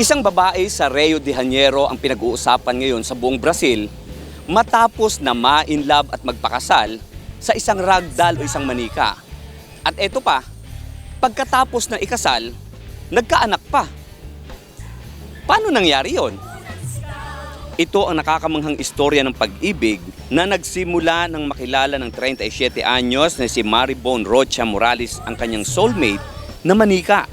Isang babae sa Rio de Janeiro ang pinag-uusapan ngayon sa buong Brazil matapos na ma-in love at magpakasal sa isang ragdoll o isang manika. At eto pa, pagkatapos na ikasal, nagkaanak pa. Paano nangyari yon? Ito ang nakakamanghang istorya ng pag-ibig na nagsimula nang makilala ng 37 anyos na si Maribon Rocha Morales ang kanyang soulmate na manika.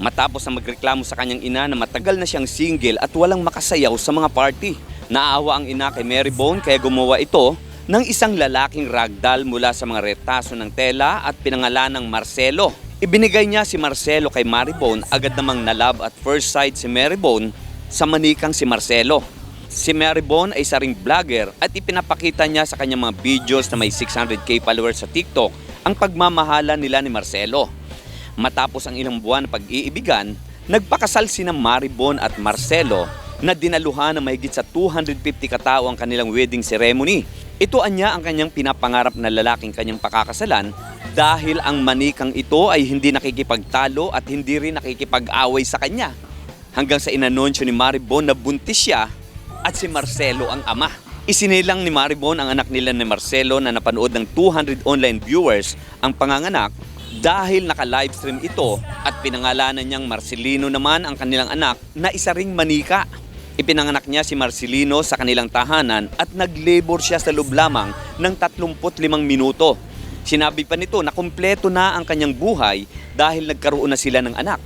Matapos na magreklamo sa kanyang ina na matagal na siyang single at walang makasayaw sa mga party. Naawa ang ina kay Maribon kaya gumawa ito ng isang lalaking ragdoll mula sa mga retaso ng tela at pinangalan ng Marcelo. Ibinigay niya si Marcelo kay Maribon agad namang na-love at first sight si Maribon sa manikang si Marcelo. Si Maribon ay isa ring vlogger at ipinapakita niya sa kanyang mga videos na may 600k followers sa TikTok ang pagmamahala nila ni Marcelo. Matapos ang ilang buwan pag-iibigan, nagpakasal sina Maribon at Marcelo na dinaluhan ng mahigit sa 250 katao ang kanilang wedding ceremony. Ito anya ang kanyang pinapangarap na lalaking kanyang pakakasalan dahil ang manikang ito ay hindi nakikipagtalo at hindi rin nakikipag-away sa kanya. Hanggang sa inanunsyo ni Maribon na buntis siya at si Marcelo ang ama. Isinilang ni Maribon ang anak nila ni Marcelo na napanood ng 200 online viewers ang panganganak dahil naka-livestream ito at pinangalanan niyang Marcelino naman ang kanilang anak na isa ring manika. Ipinanganak niya si Marcelino sa kanilang tahanan at nag-labor siya sa loob lamang ng 35 minuto. Sinabi pa nito na kumpleto na ang kanyang buhay dahil nagkaroon na sila ng anak.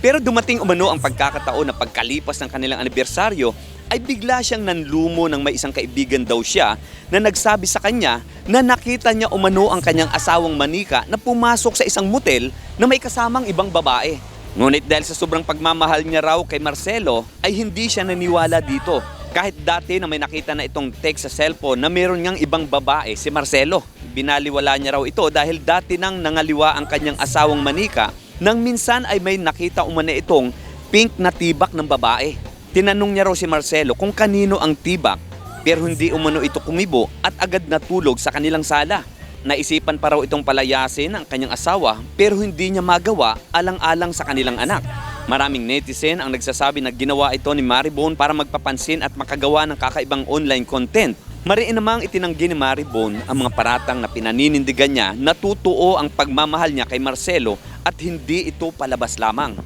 Pero dumating umano ang pagkakataon na pagkalipas ng kanilang anibersaryo ay bigla siyang nanlumo ng may isang kaibigan daw siya na nagsabi sa kanya na nakita niya umano ang kanyang asawang manika na pumasok sa isang motel na may kasamang ibang babae. Ngunit dahil sa sobrang pagmamahal niya raw kay Marcelo ay hindi siya naniwala dito. Kahit dati na may nakita na itong text sa cellphone na meron niyang ibang babae, si Marcelo. Binaliwala niya raw ito dahil dati nang nangaliwa ang kanyang asawang manika nang minsan ay may nakita umano itong pink na tibak ng babae. Tinanong niya raw si Marcelo kung kanino ang tibak pero hindi umano ito kumibo at agad natulog sa kanilang sala. Naisipan pa raw itong palayasin ang kanyang asawa pero hindi niya magawa alang-alang sa kanilang anak. Maraming netizen ang nagsasabi na ginawa ito ni Maribon para magpapansin at makagawa ng kakaibang online content. Mariin namang itinanggi ni Maribon ang mga paratang na pinaninindigan niya na totoo ang pagmamahal niya kay Marcelo at hindi ito palabas lamang.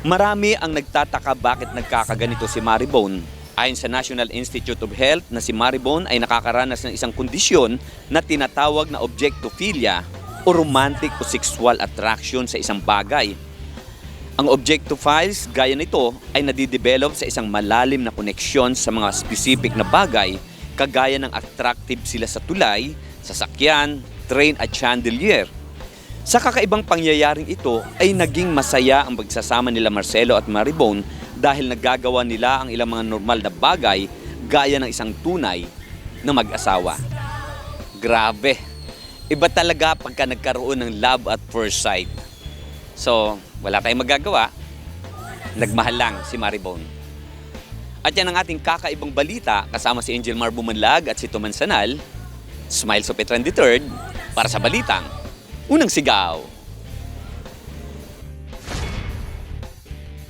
Marami ang nagtataka bakit nagkakaganito si Maribon. Ayon sa National Institute of Health na si Maribon ay nakakaranas ng isang kondisyon na tinatawag na objectophilia o romantic o sexual attraction sa isang bagay. Ang objectophiles gaya nito ay nadidevelop sa isang malalim na koneksyon sa mga specific na bagay kagaya ng attractive sila sa tulay, sasakyan, train at chandelier. Sa kakaibang pangyayaring ito ay naging masaya ang pagsasama nila Marcelo at Maribon dahil nagagawa nila ang ilang mga normal na bagay gaya ng isang tunay na mag-asawa. Grabe! Iba talaga pagka nagkaroon ng love at first sight. So, wala tayong magagawa. Nagmahal lang si Maribon. At yan ang ating kakaibang balita kasama si Angel Mar Bumanlag at si Tuman Sanal. Smile Sopetran III para sa balitang Unang Sigaw.